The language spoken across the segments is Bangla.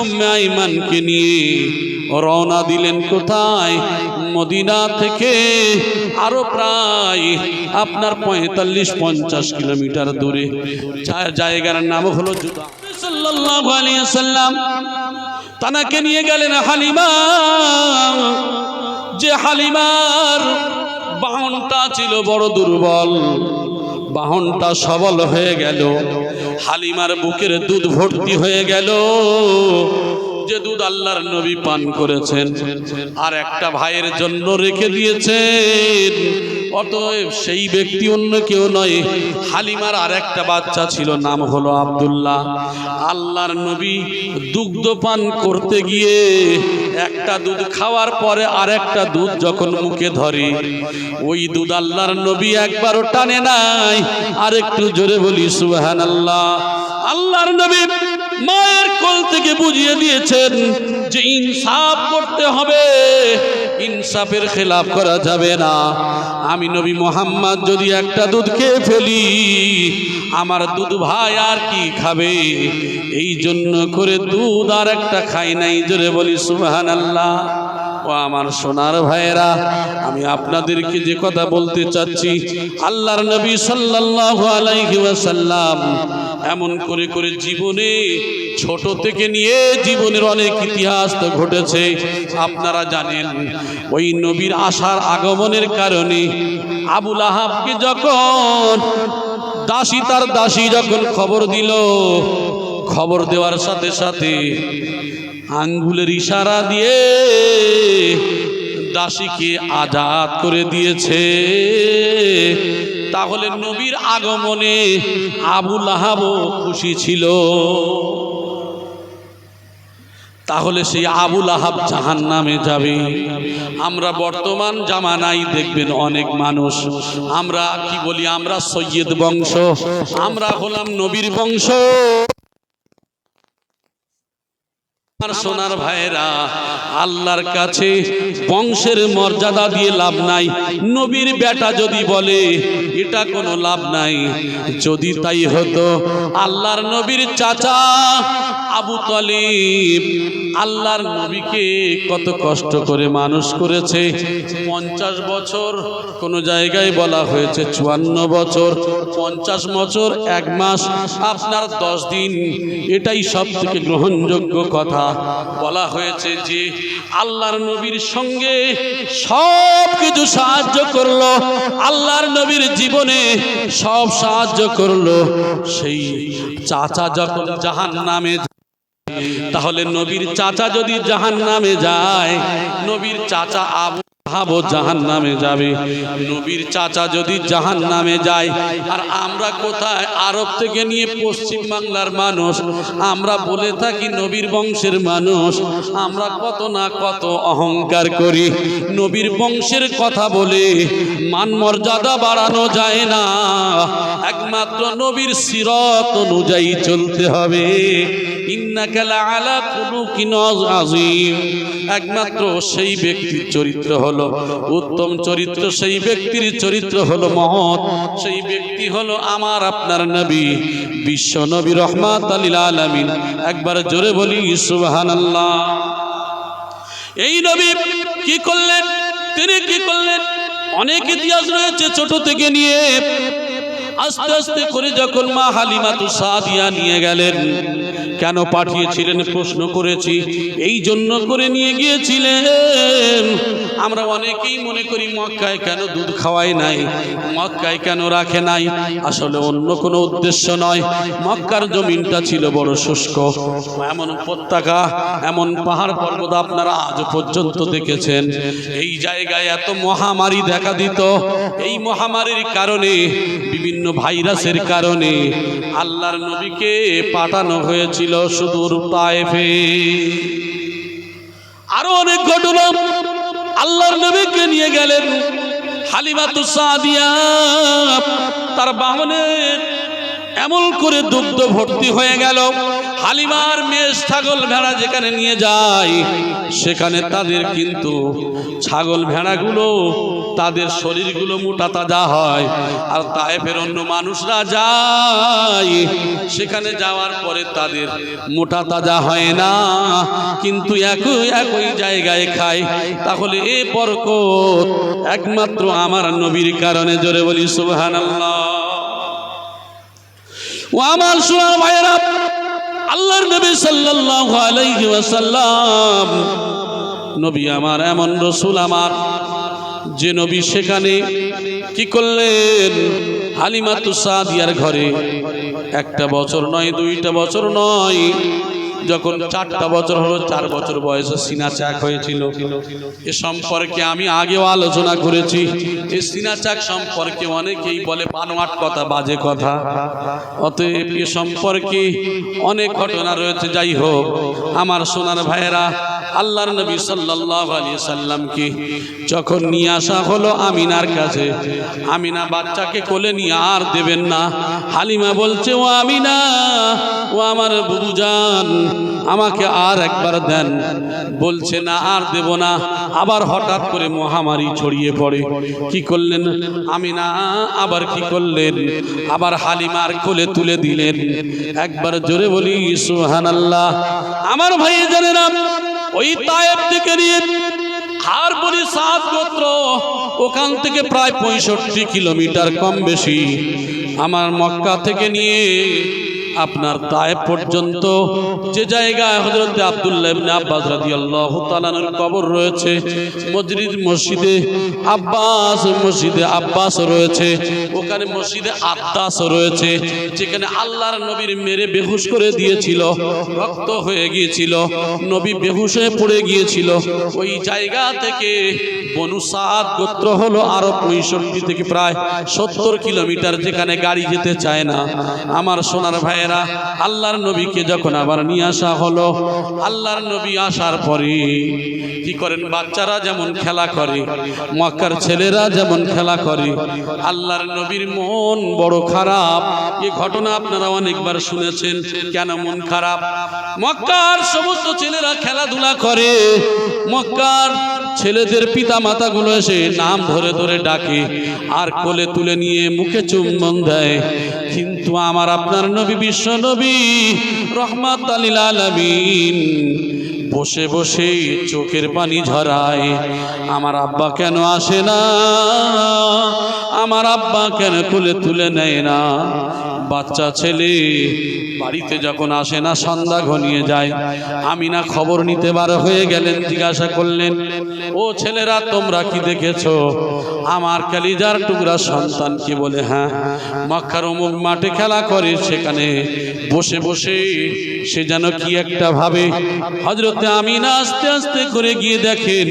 উম্মে আইমানকে নিয়ে রওনা দিলেন কোথায়? মদিনা থেকে আরও প্রায় আপনার পঁয়তাল্লিশ, পঞ্চাশ কিলোমিটার দূরে। জায়গার নাম হলো জুদা। সাল্লাম তানাকে নিয়ে গেলেন হালিমা। যে হালিমার বাহনটা ছিল বড় দুর্বল। বাহনটা সবল হয়ে গেল। হালিমার বুকের দুধ ভর্তি হয়ে গেল। যে দুধ আল্লাহর নবী পান করেছেন, আর একটা ভাইয়ের জন্য রেখে দিয়েছেন। অতএব সেই ব্যক্তি অন্য কেউ নয়, হালিমার আর একটা বাচ্চা ছিল, নাম হলো আব্দুল্লাহ। আল্লাহর নবী দুগ্ধ পান করতে গিয়ে একটা দুধ খাওয়ার পরে আর একটা দুধ যখন মুখে ধরে, ওই দুধ আল্লাহর নবী একবারও টানে নাই। আর একটু জোরে বলি সুবহান আল্লাহ আল্লাহর নবী মায়ের কোল থেকে বুঝিয়ে দিয়েছেন যে ইনসাফ করতে হবে। ইনসাফের খেলাফ করা যাবে না। আমি নবী মোহাম্মদ যদি একটা দুধ খেয়ে ফেলি, আমার দুধ ভাই আর কি খাবে? এই জন্য করে দুধ আর একটা খাই নাই, জোরে বলি সুবহান আল্লাহ ও আমার সোনার ভাইয়েরা, আমি আপনাদেরকে যে কথা বলতে চাচ্ছি, আল্লাহর নবী সাল্লাল্লাহু আলাইহি ওয়াসাল্লাম এমন করে করে জীবনে, ছোট থেকে নিয়ে জীবনের অনেক ইতিহাস তো ঘটেছে। আপনারা জানেন, ওই নবীর আসার আগমনের কারণে আবুল আহাবকে যখন, দাসী তার দাসী যখন খবর দিল, খবর দেওয়ার সাথে সাথে আঙ্গুলের ইশারা দিয়ে দাসীকে আজাদ করে দিয়েছে। তাহলে নবীর আগমনে আবুল আহাবও খুশি ছিল। তাহলে সেই আবুল আহাব জাহান নামে যাবে। আমরা বর্তমান জামানাই দেখবেন অনেক মানুষ। আমরা কি বলি? আমরা সৈয়দ বংশ, আমরা হলাম নবীর বংশ। আমার সোনার ভাইরা আল্লাহর কাছে বংশের মর্যাদা দিয়ে লাভ নাই। নবীর বেটা যদি বলে এটা কোনো লাভ নাই। যদি তাই হতো, আল্লাহর নবীর চাচা আবু তালিব আল্লাহর নবীকে কত কষ্ট করে মানুষ করেছে। পঞ্চাশ বছর কোনো জায়গায় বলা হয়েছে চুয়ান্ন বছর, পঞ্চাশ বছর এক মাস, আপনার দশ দিন, এটাই সব থেকে গ্রহণযোগ্য কথা। বলা হয়েছে যে আল্লাহর নবীর সঙ্গে সব কিছু সাহায্য করল। আল্লাহর নবীর জীবনে সব সাহায্য করল। সেই চাচা যখন জাহান নামে তাহলে নবীর চাচা যদি জাহান নামে যায়, নবীর চাচা আবু আহাবও জাহান নামে যাবে। নবীর চাচা যদি জাহান নামে যায়, আর আমরা কোথায়? আরব থেকে নিয়ে পশ্চিম বাংলার মানুষ, আমরা বলে থাকি নবীর বংশের মানুষ, আমরা কত না কত অহংকার করি। নবীর বংশের কথা বলে মান মর্যাদা বাড়ানো যায় না। একমাত্র নবীর সিরত অনুযায়ী চলতে হবে। একমাত্র সেই ব্যক্তির চরিত্র হলো, উত্তম চরিত্র সেই ব্যক্তির চরিত্র হলো মহৎ। সেই ব্যক্তি হলো আমার আপনার নবী, বিশ্ব নবী রহমাত আলিল আলামিন। একবার জোরে বলি, সুবহানাল্লাহ। এই নবী কি করলেন? তিনি কি করলেন? অনেক ইতিহাস রয়েছে ছোট থেকে নিয়ে। আস্তে আস্তে করে যখন মা হালিমাতু সাদিয়া নিয়ে গেলেন, কেন পাঠিয়েছিলেন প্রশ্ন করেছি, এই জন্য করে নিয়ে গিয়েছিলেন। আমরা অনেকেই মনে করি মক্কায় কেন দুধ খাওয়াই নাই, মক্কায় কেন রাখে নাই, আসলে অন্য কোনো উদ্দেশ্য নয়। মক্কার জমিনটা ছিল বড় শুষ্ক, এমন উপত্যকা, এমন পাহাড় পর্বত আপনারা আজ পর্যন্ত দেখেছেন। এই জায়গায় এত মহামারী দেখা দিত, এই মহামারীর কারণে বিভিন্ন ভাইরাসের কারণে আল্লাহর নবীকে পাঠানো হয়েছিল সুদূর তায়েফে। আরও অনেক ঘটনা আল্লাহর নবীকে নিয়ে গেলেন। হালিমাতু সাদিয়া, তার বাহনের এমন করে দুগ্ধ ভর্তি হয়ে গেল। হালিমার মেষ ছাগল ভেড়া যেখানে নিয়ে যায়, সেখানে তাদের কিন্তু ছাগল ভেড়াগুলো, তাদের শরীরগুলো মোটা তাজা হয়। আর তায়েফের অন্য মানুষরা যায়, সেখানে যাওয়ার পরে তাদের মোটা তাজা হয় না। কিন্তু একই একই জায়গায় খায়। তাহলে এ বরকত একমাত্র আমার নবীর কারণে, জোরে বলি, সুবহানাল্লাহ। ও আমার সোনার ভাইয়েরা আল্লাহর নবী সাল্লাল্লাহু আলাইহি ওয়াসাল্লাম, নবী আমার, এমন রসুল আমার, যে নবী সেখানে কি করলেন? হালিমাতু সাদিয়ার ঘরে। একটা বছর নয়, দুইটা বছর নয় যখন চারটা বছর হলো, চার বছর বয়সে সিনা চাক হয়েছিল। এ সম্পর্কে আমি আগেও আলোচনা করেছি। এই সিনা চাক সম্পর্কে অনেকেই বলে বানোয়াট কথা, বাজে কথা। অতএব এ সম্পর্কে অনেক ঘটনা রয়েছে। যাই হোক, আমার সোনার ভাইয়েরা, আল্লাহর নবী সাল্লাল্লাহু আলাইহি সাল্লামকে যখন নিয়ে আসা হলো আমিনার কাছে, আমিনা বাচ্চাকে কোলে নিয়ে আর দেবেন না। হালিমা বলছে, ও আমিনা, ও আমার বুবুজান আমাকে আর একবার দেন। বলছে, না, আর দেব না। আবার হঠাৎ করে মহামারী ছড়িয়ে পড়ে। কি করলেন? আমি না, আবার কি করলেন? আবার হালিমার কোলে তুলে দিলেন। একবার জোরে বলি সুহানাল্লাহ আমার ভাই জানেন, ওই তায়েব থেকে নিয়ে আর বলি, সাত গোত্র, ওখান থেকে প্রায় পঁয়ষট্টি কিলোমিটার কম বেশি। আমার মক্কা থেকে নিয়ে আপনার তায়েব পর্যন্ত যে জায়গায় হজরত আব্দুল্লাহ আব্বাস রাদিয়াল্লাহু তাআলার কবর রয়েছে, মসজিদ, মসজিদে আব্বাস মসজিদে আব্বাস রয়েছে, ওখানে মসজিদে আব্বাস রয়েছে, যেখানে আল্লাহর নবীর মেরে বেহুশ করে দিয়েছিল, রক্ত হয়ে গিয়েছিল, নবী বেহুশ হয়ে পড়ে গিয়েছিল। ওই জায়গা থেকে বনু সাদ গোত্র হলো আরও পঁয়ষট্টি থেকে প্রায় সত্তর কিলোমিটার, যেখানে গাড়ি যেতে চায় না। আমার সোনার ভাইয়েরা আল্লাহর নবীকে যখন আবার নিয়ে আসা হলো, আল্লাহর নবী আসার পরে কি করেন? বাচ্চারা যেমন খেলা করে, মক্কার ছেলেরা যেমন খেলা করে, আল্লাহর নবীর মন বড় খারাপ। এ ঘটনা আপনারা অনেকবার শুনেছেন। কেন মন খারাপ? মক্কার সমস্ত ছেলেরা খেলাধুলা করে। মক্কার ছেলেদের পিতা মাতাগুলো এসে নাম ধরে ধরে ডাকে, আর কোলে তুলে নিয়ে মুখে চুম্বন দেয়। কিন্তু আমার আপনার নবী, বিশ্ব নবী, রহমাত আলমিন। বসে বসে চোখের পানি ঝরায়। আমার আব্বা কেন আসে না? আমার আব্বা কেন তুলে তুলে নেয় না? বাচ্চা ছেলে, বাড়িতে যখন আসে না, সন্ধ্যা ঘনিয়ে যায়। আমি না খবর নিতে বার হয়ে গেলেন, জিজ্ঞাসা করলেন, ও ছেলেরা, তোমরা কি দেখেছ? আমার কালিজার টুকরা সন্তানকে বলে হ্যাঁ মক্কার অমুক মাঠে খেলা করে, সেখানে বসে বসে সে যেন কি একটা ভাবে। হজরতে আমি না আস্তে আস্তে করে গিয়ে দেখেন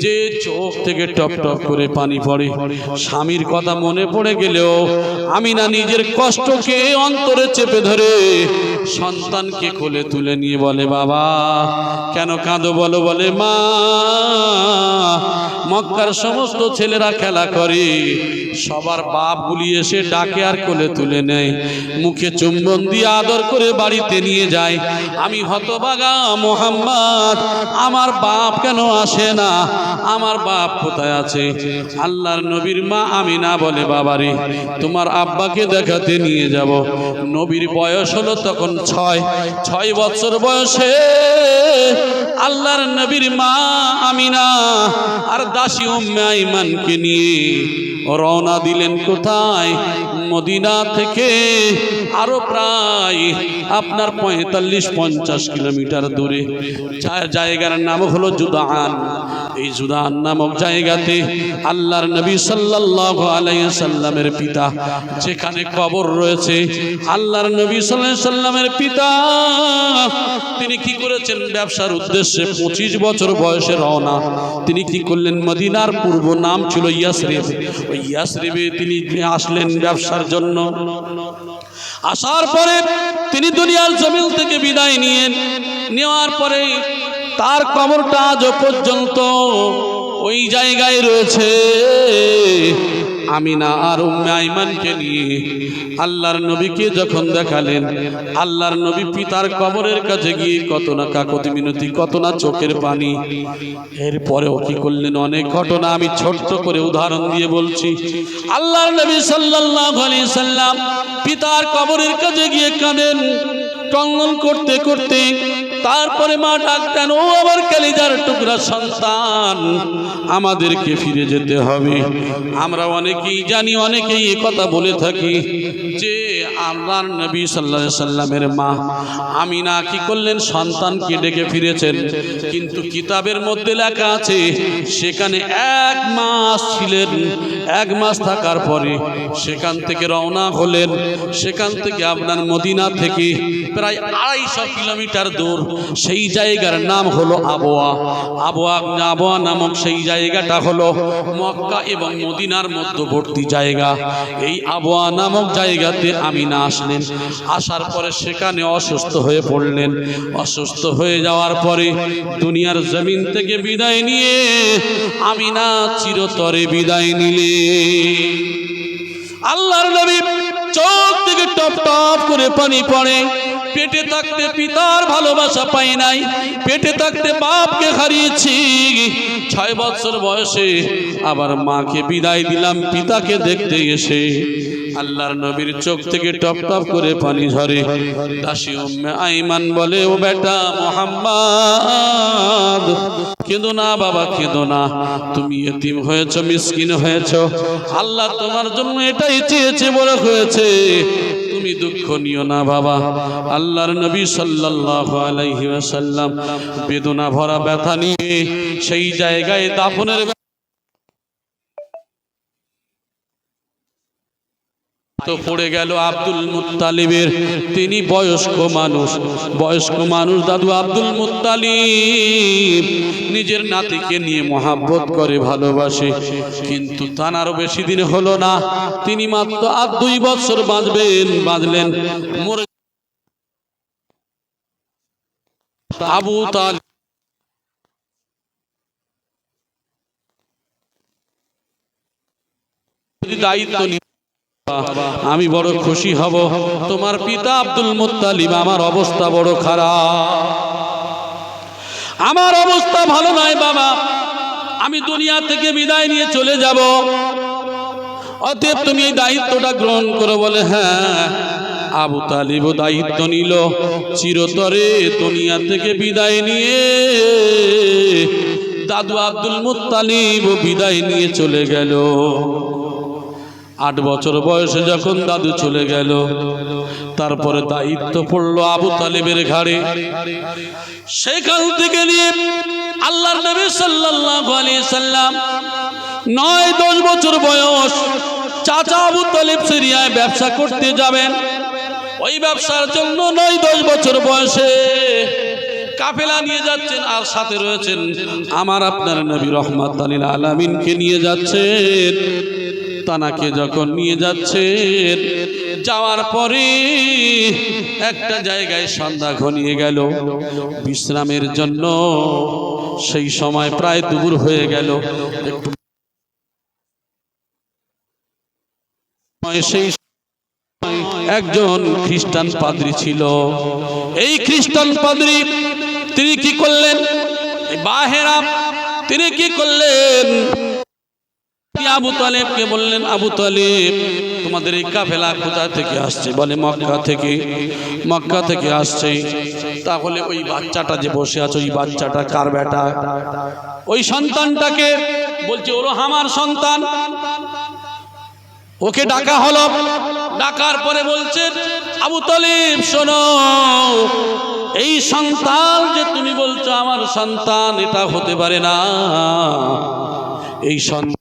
যে চোখ থেকে টপ টপ করে পানি পড়ে। স্বামীর কথা মনে পড়ে গেলেও আমি না নিজের কষ্টকে অন্তরে চেপে ধরে সন্তানকে কোলে তুলে নিয়ে বলে, বাবা, কেন কাঁদো বলো, বলে মা, মক্কার সমস্ত ছেলেরা খেলা করে। সবার বাপ গুলি এসে ডাকে আর কোলে তুলে নেয়। মুখে চুম্বন দিয়ে আদর করে বাড়িতে নিয়ে যায়। আমি হতবাগা মোহাম্মদ, আমার বাপ কেন আসে না? আমার বাপ কোথায় আছে? আল্লাহর নবীর মা আমি না বলে, বাবারে, তোমার আব্বাকে দেখাতে নিয়ে যাব। নবীর বয়স হলো তখন ছয়। ছয় বছর বয়সে আল্লাহর নবীর মা আমিনা আর দাসী উম্মে আইমানকে নিয়ে রওনা দিলেন কোথায়? মদিনা থেকে আরও প্রায় আপনার পঁয়তাল্লিশ, পঞ্চাশ কিলোমিটার দূরে। জায়গার নাম হলো জুদান। এই জুদান নামক জায়গাতে আল্লাহর নবী সাল্লাল্লাহু আলাইহি সাল্লামের পিতা, যেখানে কবর রয়েছে, আল্লাহর নবী আলাইহি সাল্লামের পিতা, তিনি কি করেছেন? ব্যবসার উদ্দেশ্যে পঁচিশ বছর বয়সে রওনা। তিনি কি করলেন? মদিনার পূর্ব নাম ছিল ইয়াসরিব। ওই ইয়াসরিবে তিনি আসলেন ব্যবসার জন্য। আসার পরে তিনি দুনিয়ার জমিন থেকে বিদায় নিয়ে নেওয়ার পরে তার কবরটা আজ পর্যন্ত ওই জায়গায় রয়েছে। আমিনা আর উম্মে আইমানকে নিয়ে আল্লাহর নবীকে যখন দেখালেন, আল্লাহর নবী পিতার কবরের কাছে গিয়ে কত না কাকতি মিনতি, কত না চোখের পানি। এরপরেও কি করলেন? অনেক ঘটনা আমি ছোট্ট করে উদাহরণ দিয়ে বলছি। আল্লাহর নবী সাল্লাল্লাহু আলাইহি সাল্লাম পিতার কবরের কাছে গিয়ে কাঁদেন ক্রন্দন করতে করতে তারপরে মা ডাকতেন ও আমার কালিজার টুকরা সন্তান, আমাদেরকে ফিরে যেতে হবে। আমরা অনেকেই জানি, অনেকেই কথা বলে থাকি যে আল্লাহর নবী সাল্লাহ সাল্লামের মা। আমিনা কি করলেন? সন্তানকে ডেকে ফিরেছেন? কিন্তু কিতাবের মধ্যে লেখা আছে, সেখানে এক মাস ছিলেন, এক মাস থাকার পরে সেখান থেকে রওনা হলেন। সেখান থেকে আপনার মদিনা থেকে প্রায় আড়াইশো কিলোমিটার দূর। সেই জায়গার নাম হলো আবোয়া আবোয়া আবোয়া নামক সেই জায়গাটা হলো মক্কা এবং মদিনার মধ্যবর্তী জায়গা। এই আবোয়া নামক জায়গাতে আমিনা আসলেন। আসার পরে সেখানে অসুস্থ হয়ে পড়লেন। অসুস্থ হয়ে যাওয়ার পরে দুনিয়ার জমিন থেকে বিদায় নিয়ে আমি না চিরতরে বিদায় নিলে। আল্লাহর নবী চোখ থেকে টপ টপ করে পানি পড়ে। পেটে থাকতে পিতার ভালোবাসা পাই নাই। পেটে থাকতে বাপকে হারিয়েছি। ছয় বছর বয়সে আবার মাকে বিদায় দিলাম, পিতাকে দেখতে এসে। আল্লাহর নবীর চোখ থেকে টপ টপ করে পানি ঝরে। দাসী উম্মে আইমান বলে, ও বেটা মোহাম্মদ, কেঁদো না বাবা, কেঁদো না। তুমি এতিম হয়েছ, মিসকিন হয়েছ। আল্লাহ তোমার জন্য এটাই চেয়েছে বড় হয়েছে। তুমি দুঃখ নিও না বাবা। আল্লাহর নবী সাল্লাল্লাহু আলাইহি ওয়াসাল্লাম বেদনা ভরা ব্যথা নিয়ে সেই জায়গায় দাফনের তো পড়ে গেল আব্দুল মুত্তালিবের। তিনি বয়স্ক মানুষ। বয়স্ক মানুষ দাদু আব্দুল মুত্তালিব। নিজের নাতিকে নিয়ে মহাব্বত করে, ভালোবাসে। কিন্তু তার আরও বেশি দিন হলো না। তিনি মাত্র আর দুই বছর বাঁচবেন বাঁচলেন মরে আবু তাল দায়িত্ব আমি বড় খুশি হব। তোমার পিতা আব্দুল মুত্তালিব, আমার অবস্থা বড় খারাপ। আমার অবস্থা ভালো নয় বাবা। আমি দুনিয়া থেকে বিদায় নিয়ে চলে যাব। অতএব তুমি এই দায়িত্বটা গ্রহণ করো বলে হ্যাঁ আবু তালিব দায়িত্ব নিল। চিরতরে দুনিয়া থেকে বিদায় নিয়ে দাদু আব্দুল মুত্তালিব বিদায় নিয়ে চলে গেল। আট বছর বয়সে যখন দাদু চলে গেল, তারপরে দায়িত্ব পড়ল আবু তালেবের ঘাড়ে। সেখান থেকে নিয়ে আল্লাহর নবী সাল্লাল্লাহু সাল্লাম নয়, দশ বছর বয়স চাচা আবু তালেব সিরিয়ায় ব্যবসা করতে যাবেন। ওই ব্যবসার জন্য নয়, দশ বছর বয়সে কাফেলা নিয়ে যাচ্ছেন আর সাথে রয়েছেন আমার আপনার নবী রহমাত আলামিনকে নিয়ে যাচ্ছেন। তানাকে যখন নিয়ে যাচ্ছেন যাওয়ার পরে একটা জায়গায় সন্ধ্যা ঘনিয়ে গেল। বিশ্রামের জন্য সেই সময় প্রায় দূর হয়ে গেল। সেই একজন খ্রিস্টান পাদ্রী ছিল। এই খ্রিস্টান পাদ্রী, তিনি কি করলেন? বাহেরা, তিনি কি করলেন? আবু তালেবকে বললেন, আবু তালেব, তোমাদের এই কাফেলা কোথা থেকে আসছে? বলে, মক্কা থেকে মক্কা থেকে আসছে। তাহলে ওই বাচ্চাটা যে বসে আছে, ওই বাচ্চাটা কার বেটা? ওই সন্তানটাকে বলছে ওরও আমার সন্তান। ওকে ডাকা হলো। ডাকার পরে বলছে, আবু তালিব, শোনো, এই সন্তান যে তুমি বলছো আমার সন্তান, এটা হতে পারে না। এই সন্তান